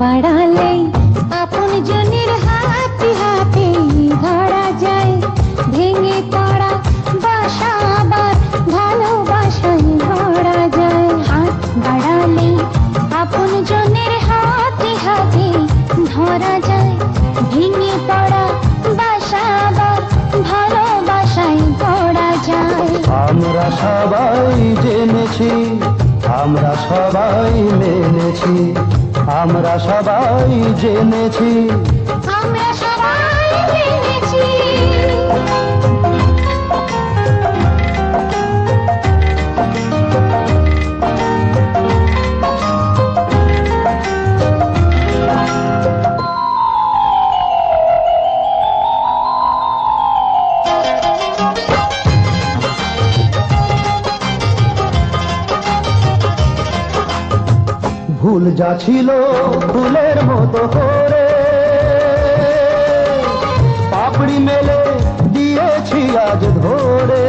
বাড়ালে আপন জনের হাতে হাতে ধরা যায়। ভেঙে পড়া বাসা আবার ভালোবাসায় ভরা যায়। হাত বাড়ালে আপন জনের হাতে হাতে ধরা যায়। ভেঙে পড়া বাসা আবার ভালোবাসায় ভরা যায়। আমরা সবাই জেনেছি, আমরা সবাই মেনেছি। আমরা সবাই জেনেছি। আমরা সবাই জেনেছি। ভুল যা ছিল ফুলের মতো করে। পাপড়ি মেলে দিয়েছি আজ ধরে।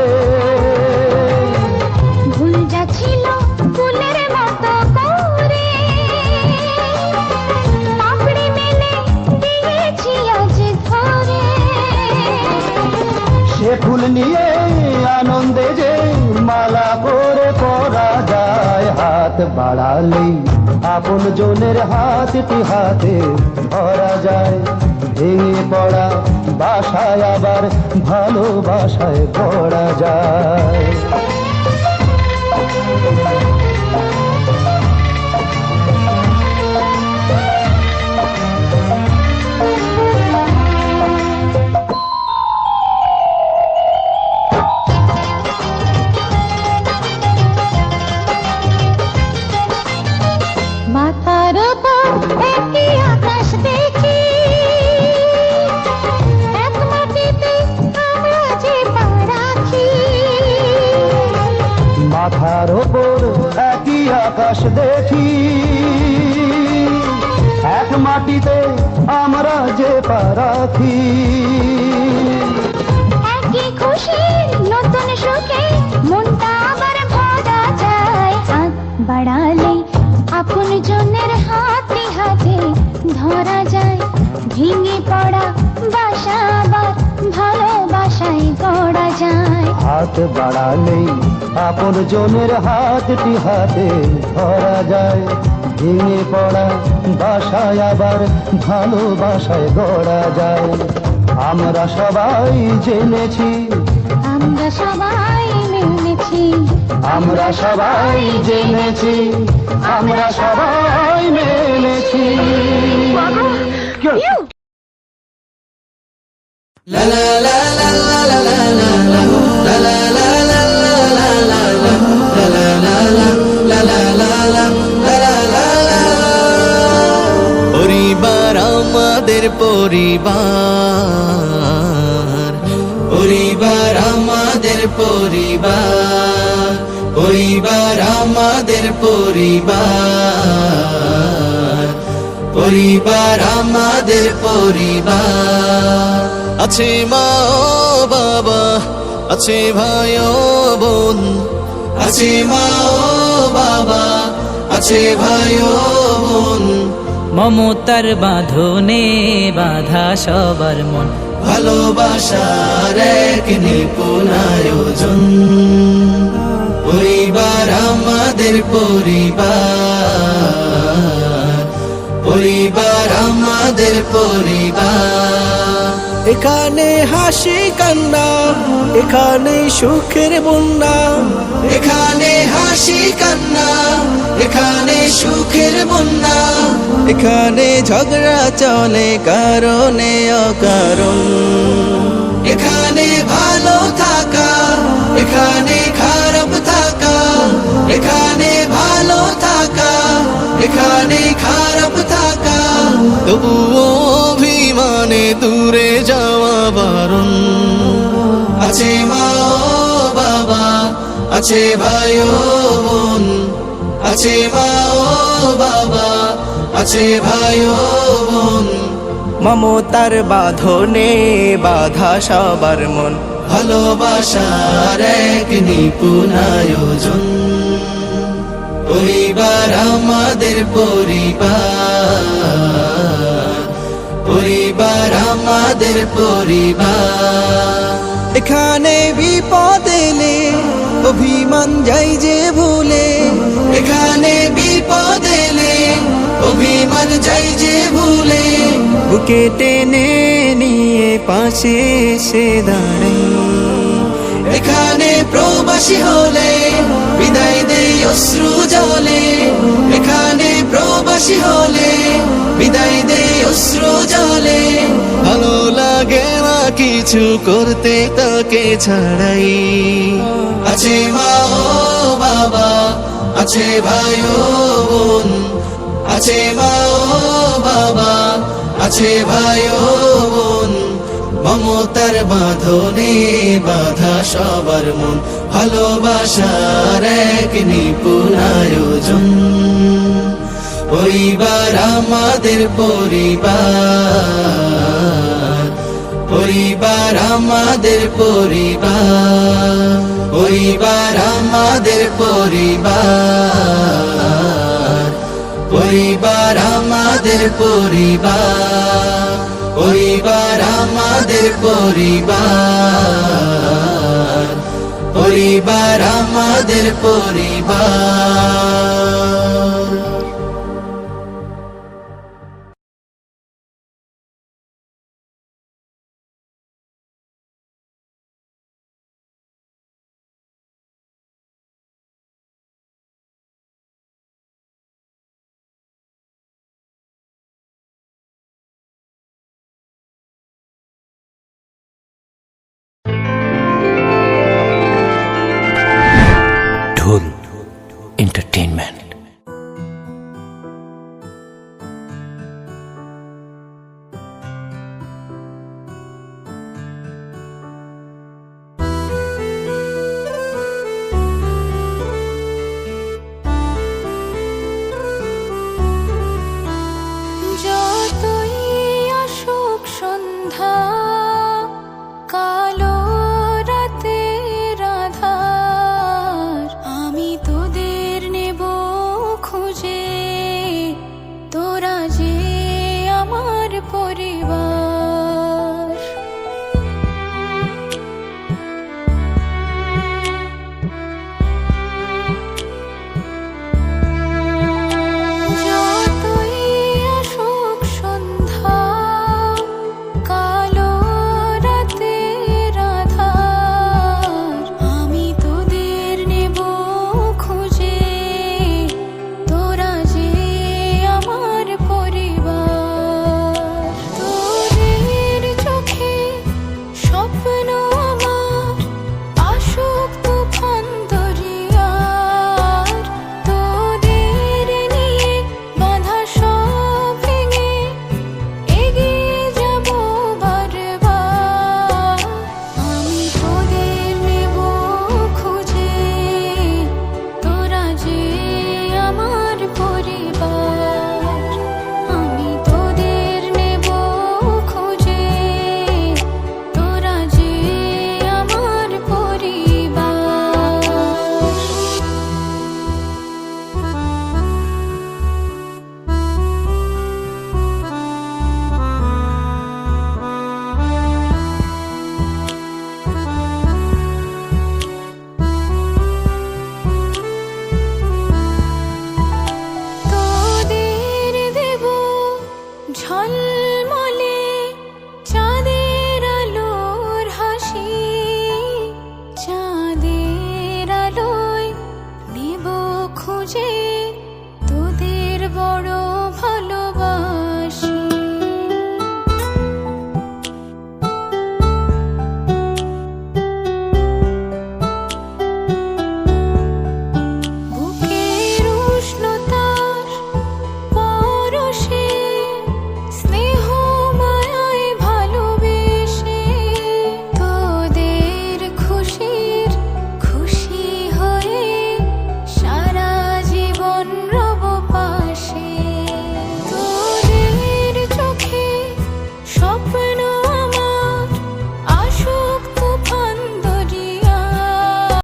বাড়ালেই আপন জনের হাতটি হাতে ধরা যায়। ভেঙে পড়া বাসায় আবার ভালোবাসায় পড়া যায়। আকাশ দেখি। এক মাটিতে আমরা যে পারাখি একই খুশির নতুন সুখে মনটা আবার ভরা যায়। ধরা যায়, ভেঙে পড়া বাসা আবার ভালোবাসায় গড়া যায়। হাত বাড়ালেই আপন জনের হাতটি হাতে ধরা যায়। ভেঙে পড়া বাসায় আবার ভালোবাসায় গড়া যায়। আমরা সবাই জেনেছি আমরা সবাই মেনেছি আমরা সবাই জেনেছি আমরা সবাই মেনেছি? পরিবার আমাদের পরিবার পরিবার পরিবার আমাদের পরিবার পরিবার আমাদের পরিবার। আছে মা বাবা, আছে ভাই বোন, আছে মা বাবা, আছে ভাই বোন মমতার বাঁধনে বাধা সবার মন। ভালোবাসার এক নিপুণ আয়োজন। পরিবার আমাদের পরিবার। পরিবার আমাদের পরিবার। এখানে হাসি কান্না, এখানে সুখের বন্যা। এখানে হাসি কান্না, এখানে সুখের বন্যা। এখানে ঝগড়া চলে কারণে অকারণ। এখানে ভালো থাকা, এখানে খারাপ থাকা, এখানে ভালো থাকা, এখানে খারাপ থাকা। তবুও অভিমানে দূরে যাওয়া বারণ। আছে মা বাবা, আছে ভাই বোন আছে মা ও বাবা আছে ভাই ও বোন। মমতার বাঁধনে বাধা সবার মন। ভালোবাসার এক নিপুণ আয়োজন। পরিবার আমাদের পরিবার পরিবার আমাদের পরিবার। এখানে বিপদ এলে অভিমান যাই যে ভুলে। এখানে বিপদ এলে অভিমান যাই যে ভুলে। বুকে টেনে নিয়ে পাশে এসে দাঁড়াই। এখানে প্রবাসী হলে বিদায় দেই অশ্রু জলে। এখানে প্রবাসী হলে বিদায় দেই অশ্রু জলে। ভালো লাগে না কিছু করতে তাকে ছাড়াই। আছে মা ও বাবা আছে ভাই বোন, আছে মা বাবা, আছে ভাই বোন। মমতার বাঁধনে বাধা সবার মন, ভালোবাসার এক নিপুণ আয়োজন। পরিবার আমাদের পরিবার পরিবার আমাদের পরিবার। পরিবার আমাদের পরিবার। পরিবার আমাদের পরিবার। পরিবার আমাদের পরিবার। পরিবার আমাদের পরিবার। entertainment.